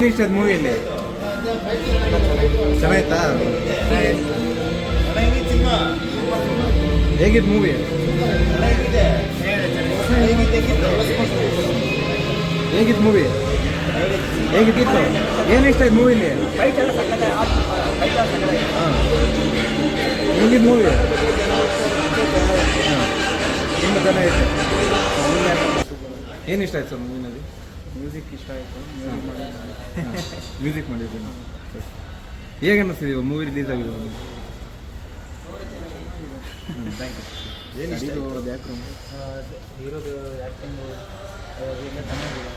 ಅನಿಸ್ತದೆ ಮೂವಿಯಲ್ಲಿ ಸಮೇತ ಹೇಗಿತ್ತು ಮೂವಿ ಹೇಗಿತ್ತು ಮೂವಿ ಹೇಗಿದ್ದಿತ್ತು ಏನು ಇಷ್ಟ ಆಯ್ತು ಮೂವಿಲಿ ಹಾಂ. ಮೂವಿ ತುಂಬ ಚೆನ್ನಾಗಿದೆ ಏನು ಇಷ್ಟ ಆಯ್ತು ಸರ್ ಮೂವಿನಲ್ಲಿ ಮ್ಯೂಸಿಕ್ ಇಷ್ಟ ಆಯಿತು. ಮ್ಯೂಸಿಕ್ ಮಾಡಿದ್ದೀನಿ. ಹೇಗೆ ಅನ್ನಿಸ್ತಿದೆ ಮೂವಿ ರಿಲೀಸ್ ಆಗಿದೆ ಹೀರೋದು ಆ್ಯಕ್ಟಿಂಗು ಎಲ್ಲ ಚೆನ್ನಾಗಿದೆ.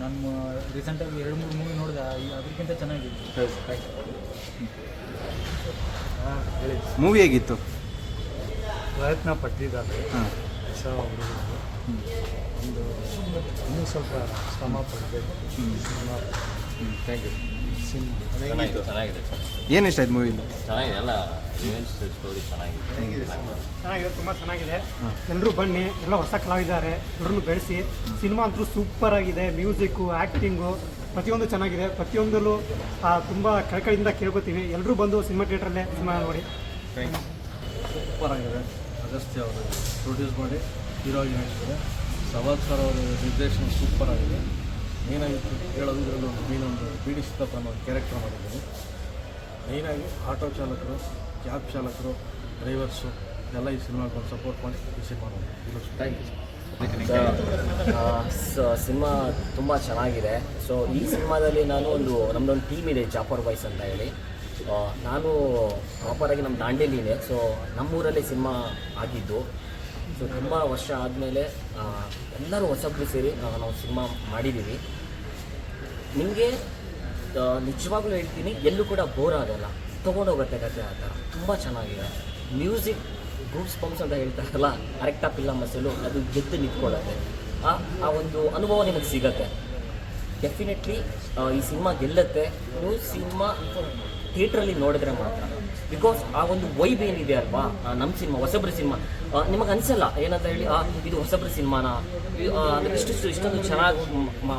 ನಾನು ರೀಸೆಂಟಾಗಿ ಎರಡು ಮೂರು ಮೂವಿ ನೋಡಿದೆ ಅದಕ್ಕಿಂತ ಚೆನ್ನಾಗಿದೆ ಮೂವಿ ಹೇಗಿತ್ತು? ಪ್ರಯತ್ನ ಪಟ್ಟಿದ್ದಾರೆ ಹುಡುಗರು ಒಂದು ಇನ್ನೂ ಸ್ವಲ್ಪ ಶ್ರಮ ಪಡಬೇಕು. Cinema thank you cinema. ಚೆನ್ನಾಗಿದೆ ಏನು ಇಷ್ಟ ಆಯ್ತು ಮೂವಿಲಿ ಚೆನ್ನಾಗಿದೆ ಎಲ್ಲ ಇವೆಂಟ್ಸ್ ಸ್ಟೋರಿ ಚೆನ್ನಾಗಿದೆ. ಚೆನ್ನಾಗಿದೆ ತುಂಬ ಚೆನ್ನಾಗಿದೆ. ಎಲ್ಲರೂ ಬನ್ನಿ ಎಲ್ಲ ಹೊಸ ಕಲಾವಿದ್ದಾರೆ ಎಲ್ಲರೂ ಬೆಳೆಸಿ. ಸಿನಿಮಾ ಅಂತೂ ಸೂಪರ್ ಆಗಿದೆ ಮ್ಯೂಸಿಕ್ಕು ಆ್ಯಕ್ಟಿಂಗು ಪ್ರತಿಯೊಂದು ಚೆನ್ನಾಗಿದೆ. ಪ್ರತಿಯೊಂದಲ್ಲೂ ಆ, ತುಂಬ ಕಳಕಳಿಯಿಂದ ಕೇಳ್ಕೊತೀವಿ ಎಲ್ಲರೂ ಬಂದು ಸಿನಿಮಾ ಥಿಯೇಟ್ರಲ್ಲೇ ಸಿನಿಮಾ ನೋಡಿ. ಸೂಪರ್ ಆಗಿದೆ. ಅಗಸ್ತ್ಯ ಅವರು ಪ್ರೊಡ್ಯೂಸ್ ಮಾಡಿ ಹೀರೋ ಇದೆ ಸವಾದ್ ಸರ್ ಅವರ ನಿರ್ದೇಶನ ಸೂಪರ್ ಆಗಿದೆ ಮೇನಾಗಿತ್ತು ಹೇಳೋದು ಇದರಲ್ಲಿ ಒಂದು ಮೀನೊಂದು ಬೀಡಿ ಅನ್ನೋ ಕ್ಯಾರೆಕ್ಟರ್ ಮಾಡಿದ್ದೀನಿ. ಮೇಯ್ನಾಗಿ ಆಟೋ ಚಾಲಕರು, ಕ್ಯಾಬ್ ಚಾಲಕರು ಡ್ರೈವರ್ಸು ಎಲ್ಲ ಈ ಸಿನಿಮಾಗೆ ಒಂದು ಸಪೋರ್ಟ್ ಮಾಡಿ ಈ cinema thank you so cinema ತುಂಬ ಚೆನ್ನಾಗಿದೆ. ಸೊ ಈ ಸಿನಿಮಾದಲ್ಲಿ ನಾನು ಒಂದು ನಮ್ಮದೊಂದು ಟೀಮ್ ಇದೆ ಜಾಫರ್ ಬಾಯ್ಸ್ ಅಂತ ಹೇಳಿ. ನಾನು ಪ್ರಾಪರಾಗಿ ನಮ್ಮ ದಾಂಡೇಲಿ ಇದೆ. ಸೊ ನಮ್ಮೂರಲ್ಲಿ ಸಿನಿಮಾ ಆಗಿದ್ದು ಸೊ ತುಂಬ ವರ್ಷ ಆದಮೇಲೆ ಎಲ್ಲರೂ ಹೊಸಬ್ರು ಸೇರಿ ನಾವು ಸಿನಿಮಾ ಮಾಡಿದ್ದೀವಿ ನಿಮಗೆ ನಿಜವಾಗ್ಲೂ ಹೇಳ್ತೀನಿ, ಎಲ್ಲೂ ಕೂಡ ಬೋರ್ ಆಗೋಲ್ಲ. ತೊಗೊಂಡೋಗುತ್ತೆ ಕತೆ ಆ ಥರ. ತುಂಬ ಚೆನ್ನಾಗಿದೆ. ಮ್ಯೂಸಿಕ್ ಗ್ರೂಪ್ಸ್ ಪಂಪ್ಸ್ ಅಂತ ಹೇಳ್ತಾರಲ್ಲ ಕರೆಕ್ಟಾ ಪಿಲ್ಲ ಮಸಲು ಅದು ಗೆದ್ದು ನಿಂತ್ಕೊಳ್ಳುತ್ತೆ ಆ ಆ ಒಂದು ಅನುಭವ ನಿಮಗೆ ಸಿಗತ್ತೆ. ಡೆಫಿನೆಟ್ಲಿ ಈ ಸಿನಿಮಾ ಗೆಲ್ಲುತ್ತೆ. ನೀವು ಸಿನಿಮಾ ಥಿಯೇಟ್ರಲ್ಲಿ ನೋಡಿದ್ರೆ ಮಾತ್ರ. ಬಿಕಾಸ್ ಆ ಒಂದು ವೈಬ್ ಏನಿದೆ ಅಲ್ವಾ? ನಮ್ಮ ಸಿನಿಮಾ, ಹೊಸಬ್ರ ಸಿನಿಮಾ. ನಿಮಗೆ ಅನಿಸಲ್ಲ, ಏನಂತ ಹೇಳಿ ಇದು ಹೊಸಬ್ರ ಸಿನಿಮಾನ ಇಷ್ಟು ಇಷ್ಟೊಂದು ಚೆನ್ನಾಗಿ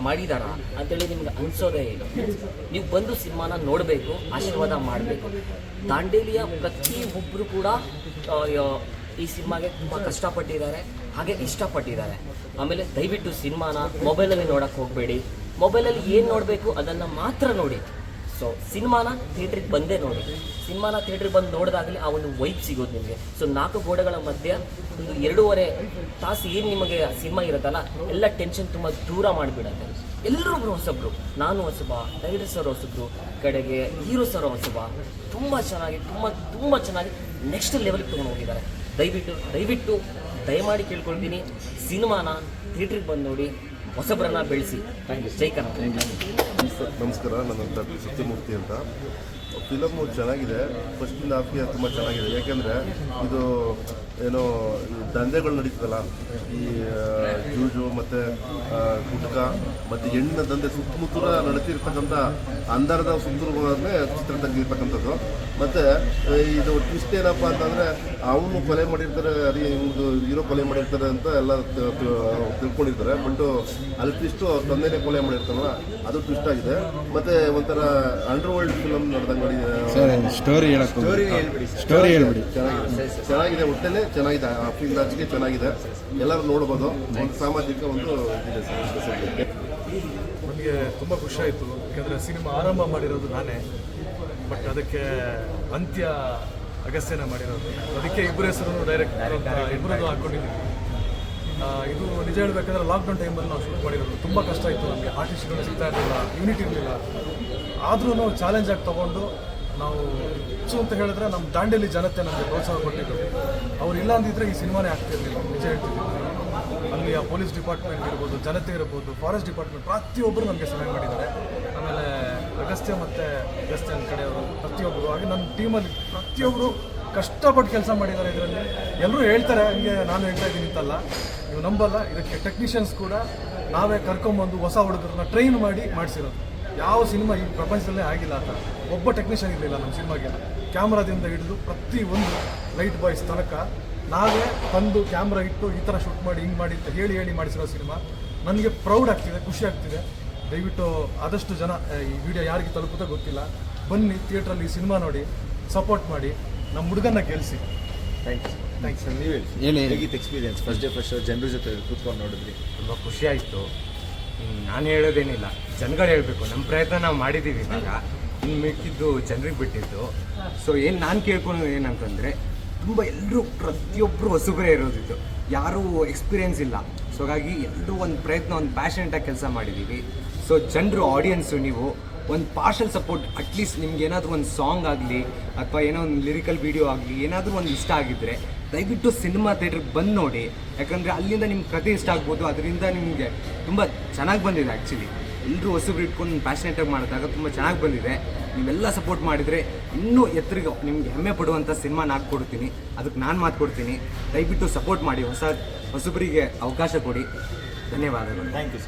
ಮಾಡಿದಾರ? ಅಂತೇಳಿ ನಿಮ್ಗೆ ಅನಿಸೋದೇ ಇಲ್ಲ. ನೀವು ಬಂದು ಸಿನಿಮಾನ ನೋಡಬೇಕು, ಆಶೀರ್ವಾದ ಮಾಡಬೇಕು. ದಾಂಡೇಲಿಯ ಪ್ರತಿಯೊಬ್ಬರು ಕೂಡ ಈ ಸಿನಿಮಾಗೆ ತುಂಬ ಕಷ್ಟಪಟ್ಟಿದ್ದಾರೆ, ಹಾಗೆ ಇಷ್ಟಪಟ್ಟಿದ್ದಾರೆ. ಆಮೇಲೆ ದಯವಿಟ್ಟು ಸಿನಿಮಾನ ಮೊಬೈಲಲ್ಲಿ ನೋಡಕ್ಕೆ ಹೋಗಬೇಡಿ. ಮೊಬೈಲಲ್ಲಿ ಏನು ನೋಡಬೇಕು, ಅದನ್ನು ಮಾತ್ರ ನೋಡಿ. ಸೊ ಸಿನಿಮಾನ ಥಿಯೇಟ್ರಿಗೆ ಬಂದೇ ನೋಡಿ. ಸಿನಿಮಾನ ಥಿಯೇಟ್ರಿಗೆ ಬಂದು ನೋಡಿದಾಗಲೇ ಆ ಒಂದು ವೈಬ್ ಸಿಗೋದು ನಿಮಗೆ. ಸೊ ನಾಲ್ಕು ಗೋಡೆಗಳ ಮಧ್ಯೆ ಒಂದು ಎರಡೂವರೆ ತಾಸು ಏನು ನಿಮಗೆ ಸಿನಿಮಾ ಇರುತ್ತಲ್ಲ, ಎಲ್ಲ ಟೆನ್ಷನ್ ತುಂಬ ದೂರ ಮಾಡಿಬಿಡುತ್ತೆ. ಎಲ್ಲರೂ ಹೊಸಬ್ರು ನಾನು ಹೊಸಬ ಡೈರೆಕ್ಟರ್ ಸರ್ ಹೊಸಬ್ರು ಕಡೆಗೆ ಹೀರೋ ಸರ್ ಹೊಸಬ ತುಂಬ ಚೆನ್ನಾಗಿ, ತುಂಬ ತುಂಬ ಚೆನ್ನಾಗಿ ನೆಕ್ಸ್ಟ್ ಲೆವೆಲ್ಗೆ ತೊಗೊಂಡು ಹೋಗಿದ್ದಾರೆ. ದಯವಿಟ್ಟು ದಯವಿಟ್ಟು, ದಯಮಾಡಿ ಕೇಳ್ಕೊಳ್ತೀನಿ ಸಿನಿಮಾನ ಥಿಯೇಟ್ರಿಗೆ ಬಂದು ನೋಡಿ. ಹೊಸಬ್ರನ್ನ ಬೆಳೆಸಿ. ಜೈ ಕರ್ನಾಟಕ ನಮಸ್ಕಾರ. ನನ್ನ ಸತ್ಯಮೂರ್ತಿ ಅಂತ. ಫಿಲಮು ಚೆನ್ನಾಗಿದೆ. ಫಸ್ಟಿಂದ ಹಾಫ್ಗೆ ತುಂಬ ಚೆನ್ನಾಗಿದೆ. ಯಾಕೆಂದರೆ ಇದು ಏನೋ ದಂಧೆಗಳು ನಡೀತದಲ್ಲ? ಈ ಜೂಜು ಮತ್ತು ಗುಟ್ಕ ಮತ್ತು ಹೆಣ್ಣಿನ ದಂಧೆ ಸುತ್ತಮುತ್ತಲ ನಡೀತಿರ್ತಕ್ಕಂಥ ಅಂಧಾರದ ಸುತ್ತಲೇ ಚಿತ್ರ ತೆಗೆದಿರ್ತಕ್ಕಂಥದ್ದು ಮತ್ತು ಇದು ಟ್ವಿಸ್ಟ್ ಏನಪ್ಪ ಅಂತಂದರೆ ಅವನು ಕೊಲೆ ಮಾಡಿರ್ತಾರೆ ಅದೇ ಇವ್ರದ್ದು ಹೀರೋ ಕೊಲೆ ಮಾಡಿರ್ತಾರೆ ಅಂತ ಎಲ್ಲ ತಿಳ್ಕೊಂಡಿರ್ತಾರೆ. ಬಟ್ ಅಲ್ಲಿ ಟ್ವಿಸ್ಟು ಅವ್ರ ತಂದೆನೇ ಕೊಲೆ ಮಾಡಿರ್ತಾರಲ್ಲ ಅದು ಟ್ವಿಸ್ಟ್ ಆಗಿದೆ. ಮತ್ತು ಒಂಥರ ಅಂಡರ್ ವರ್ಲ್ಡ್ ಫಿಲಮ್ ನಡೆದಂಗೆ ಸ್ಟೋರಿ ಸ್ಟೋರಿ ಹೇಳ್ಬಿಡಿ. ಸ್ಟೋರಿ ಹೇಳ್ಬಿಡಿ. ಚೆನ್ನಾಗಿದೆ. ಚೆನ್ನಾಗಿದೆ. ಒಟ್ಟಲ್ಲಿ ಚೆನ್ನಾಗಿದೆ ಆ ಫಿಲ್ಮ್ ರಾಜ್ಗೆ ಚೆನ್ನಾಗಿದೆ. ಎಲ್ಲರೂ ನೋಡ್ಬೋದು. ಒಂದು ಸಾಮಾಜಿಕ ಒಂದು ಇದೆ ನನಗೆ ತುಂಬ ಖುಷಿಯಾಯಿತು ಆಯಿತು. ಯಾಕಂದರೆ ಸಿನಿಮಾ ಆರಂಭ ಮಾಡಿರೋದು ನಾನೇ ಬಟ್ ಅದಕ್ಕೆ ಅಂತ್ಯ ಅಗಸ್ಯನ ಮಾಡಿರೋದು. ಅದಕ್ಕೆ ಇಬ್ಬರ ಹೆಸರು ಡೈರೆಕ್ಟ್ ಇಬ್ಬರದ್ದು ಹಾಕ್ಕೊಂಡಿದ್ದೀವಿ ಇದು ನಿಜ ಹೇಳಬೇಕಂದ್ರೆ ಲಾಕ್ಡೌನ್ ಟೈಮಲ್ಲಿ ನಾವು ಶೂಟ್ ಮಾಡಿರೋದು. ತುಂಬ ಕಷ್ಟ ಇತ್ತು ನಮಗೆ. ಆರ್ಟಿಸ್ಟ್ಗಳು ಸಿಗ್ತಾ ಇರಲಿಲ್ಲ ಯೂನಿಟ್ ಇರಲಿಲ್ಲ. ಆದರೂ ನಾವು ಚಾಲೆಂಜ್ ಆಗಿ ತೊಗೊಂಡು ನಾವು ಹೆಚ್ಚು ಅಂತ ಹೇಳಿದ್ರೆ ನಮ್ಮ ದಾಂಡೇಲಿ ಜನತೆ ನಮಗೆ ಪ್ರೋತ್ಸಾಹ ಕೊಟ್ಟಿದ್ದರು ಅವ್ರು ಇಲ್ಲ ಅಂದಿದ್ರೆ ಈ ಸಿನಿಮಾನೇ ಆಗ್ತಿರ್ಲಿಲ್ಲ, ನಿಜ ಹೇಳ್ತಿದ್ದೀನಿ. ಅಲ್ಲಿ ಆ ಪೊಲೀಸ್ ಡಿಪಾರ್ಟ್ಮೆಂಟ್ ಇರ್ಬೋದು, ಜನತೆ ಇರ್ಬೋದು, ಫಾರೆಸ್ಟ್ ಡಿಪಾರ್ಟ್ಮೆಂಟ್, ಪ್ರತಿಯೊಬ್ಬರು ನಮಗೆ ಸಹಾಯ ಮಾಡಿದ್ದಾರೆ. ಆಮೇಲೆ ಅಗಸ್ತ್ಯ ಮತ್ತು ಅಗಸ್ತ್ಯನ ಕಡೆಯವರು, ಪ್ರತಿಯೊಬ್ಬರು, ಹಾಗೆ ನನ್ನ ಟೀಮಲ್ಲಿ ಪ್ರತಿಯೊಬ್ಬರು ಕಷ್ಟಪಟ್ಟು ಕೆಲಸ ಮಾಡಿದ್ದಾರೆ ಇದರಲ್ಲಿ. ಎಲ್ಲರೂ ಹೇಳ್ತಾರೆ, ಹಂಗೆ ನಾನು ಹೇಳ್ತಾ ಇದ್ದೀನಿ ಅಂತಲ್ಲ. ನೀವು ನಂಬಲ್ಲ, ಇದಕ್ಕೆ ಟೆಕ್ನಿಷಿಯನ್ಸ್ ಕೂಡ ನಾವೇ ಕರ್ಕೊಂಬಂದು ಹೊಸ ಹುಡುಗರನ್ನ ಟ್ರೈನ್ ಮಾಡಿ ಮಾಡಿಸಿರೋದು. ಯಾವ ಸಿನಿಮಾ ಈ ಪ್ರಪಂಚದಲ್ಲೇ ಆಗಿಲ್ಲ ಅಂತ ಒಬ್ಬ ಟೆಕ್ನಿಷಿಯನ್ ಇರಲಿಲ್ಲ ನಮ್ಮ ಸಿನಿಮಾಗೆ. ಕ್ಯಾಮ್ರಾದಿಂದ ಹಿಡಿದು ಪ್ರತಿ ಒಂದು ಲೈಟ್ ಬಾಯ್ಸ್ ತನಕ ನಾವೇ ತಂದು ಕ್ಯಾಮ್ರಾ ಇಟ್ಟು ಈ ಥರ ಶೂಟ್ ಮಾಡಿ ಹಿಂಗೆ ಮಾಡಿ ಅಂತ ಹೇಳಿ ಹೇಳಿ ಮಾಡಿಸಿರೋ ಸಿನಿಮಾ. ನನಗೆ ಪ್ರೌಡ್ ಆಗ್ತಿದೆ ಖುಷಿ ಆಗ್ತಿದೆ. ದಯವಿಟ್ಟು ಆದಷ್ಟು ಜನ ಈ ವಿಡಿಯೋ ಯಾರಿಗೆ ತಲುಪುತ್ತೋ ಗೊತ್ತಿಲ್ಲ. ಬನ್ನಿ ಥಿಯೇಟ್ರಲ್ಲಿ ಈ ಸಿನಿಮಾ ನೋಡಿ ಸಪೋರ್ಟ್ ಮಾಡಿ ನಮ್ಮ ಹುಡುಗನ್ನ ಗೆಲ್ಲಿಸಿ ಥ್ಯಾಂಕ್ಸ್ ಥ್ಯಾಂಕ್ಸ್ ನೀವು ಹೇಳಿ ಹೇಗಿತ್ತು ಎಕ್ಸ್ಪೀರಿಯನ್ಸ್ ಫಸ್ಟ್ ಡೇ ಫಸ್ಟ್ ಜನರ ಜೊತೆ ಕೂತ್ಕೊಂಡು ನೋಡಿದ್ರಿ. ತುಂಬ ಖುಷಿ ಆಯಿತು. ನಾನು ಹೇಳೋದೇನಿಲ್ಲ. ಜನಗಳು ಹೇಳಬೇಕು ನಮ್ಮ ಪ್ರಯತ್ನ ನಾವು ಮಾಡಿದ್ದೀವಿ ಇವಾಗ. ಇನ್ನು ಮಿಕ್ಕಿದ್ದು ಜನರಿಗೆ ಬಿಟ್ಟಿದ್ದು. ಸೊ ಏನು ನಾನು ಕೇಳ್ಕೊಂಡು ಏನಂತಂದರೆ, ತುಂಬ ಎಲ್ಲರೂ ಪ್ರತಿಯೊಬ್ಬರು ಹೊಸಬರೇ ಇರೋದಿತ್ತು. ಯಾರೂ ಎಕ್ಸ್ಪೀರಿಯೆನ್ಸ್ ಇಲ್ಲ. ಸೊ ಹಾಗಾಗಿ ಎಲ್ಲರೂ ಒಂದು ಪ್ರಯತ್ನ, ಒಂದು ಪ್ಯಾಷನೆಟಾಗಿ ಕೆಲಸ ಮಾಡಿದ್ದೀವಿ ಸೊ ಜನರು ಆಡಿಯನ್ಸು ನೀವು ಒಂದು ಪಾರ್ಷಲ್ ಸಪೋರ್ಟ್ ಅಟ್ಲೀಸ್ಟ್ ನಿಮ್ಗೆ ಏನಾದರೂ ಒಂದು ಸಾಂಗ್ ಆಗಲಿ, ಅಥವಾ ಏನೋ ಒಂದು ಲಿರಿಕಲ್ ವಿಡಿಯೋ ಆಗಲಿ, ಏನಾದರೂ ಒಂದು ಇಷ್ಟ ಆಗಿದ್ದರೆ ದಯವಿಟ್ಟು ಸಿನಿಮಾ ಥಿಯೇಟ್ರಿಗೆ ಬಂದು ನೋಡಿ. ಯಾಕಂದರೆ ಅಲ್ಲಿಂದ ನಿಮ್ಮ ಕತೆ ಇಷ್ಟ ಆಗ್ಬೋದು, ಅದರಿಂದ ನಿಮಗೆ ತುಂಬ ಚೆನ್ನಾಗಿ ಬಂದಿದೆ ಆ್ಯಕ್ಚುಲಿ ಎಲ್ಲರೂ ಹೊಸಬ್ರು ಇಟ್ಕೊಂಡು ಪ್ಯಾಷನೇಟಾಗಿ ಮಾಡಿದಾಗ ತುಂಬ ಚೆನ್ನಾಗಿ ಬಂದಿದೆ. ನೀವೆಲ್ಲ ಸಪೋರ್ಟ್ ಮಾಡಿದರೆ ಇನ್ನೂ ಎತ್ತರಿಗೆ ನಿಮ್ಗೆ ಹೆಮ್ಮೆ ಪಡುವಂಥ ಸಿನಿಮಾ ನಾನು ಕೊಡ್ತೀನಿ. ಅದಕ್ಕೆ ನಾನು ಮಾತು ಕೊಡ್ತೀನಿ. ದಯವಿಟ್ಟು ಸಪೋರ್ಟ್ ಮಾಡಿ, ಹೊಸ ಹೊಸಬರಿಗೆ ಅವಕಾಶ ಕೊಡಿ. ಧನ್ಯವಾದಗಳು. Thank you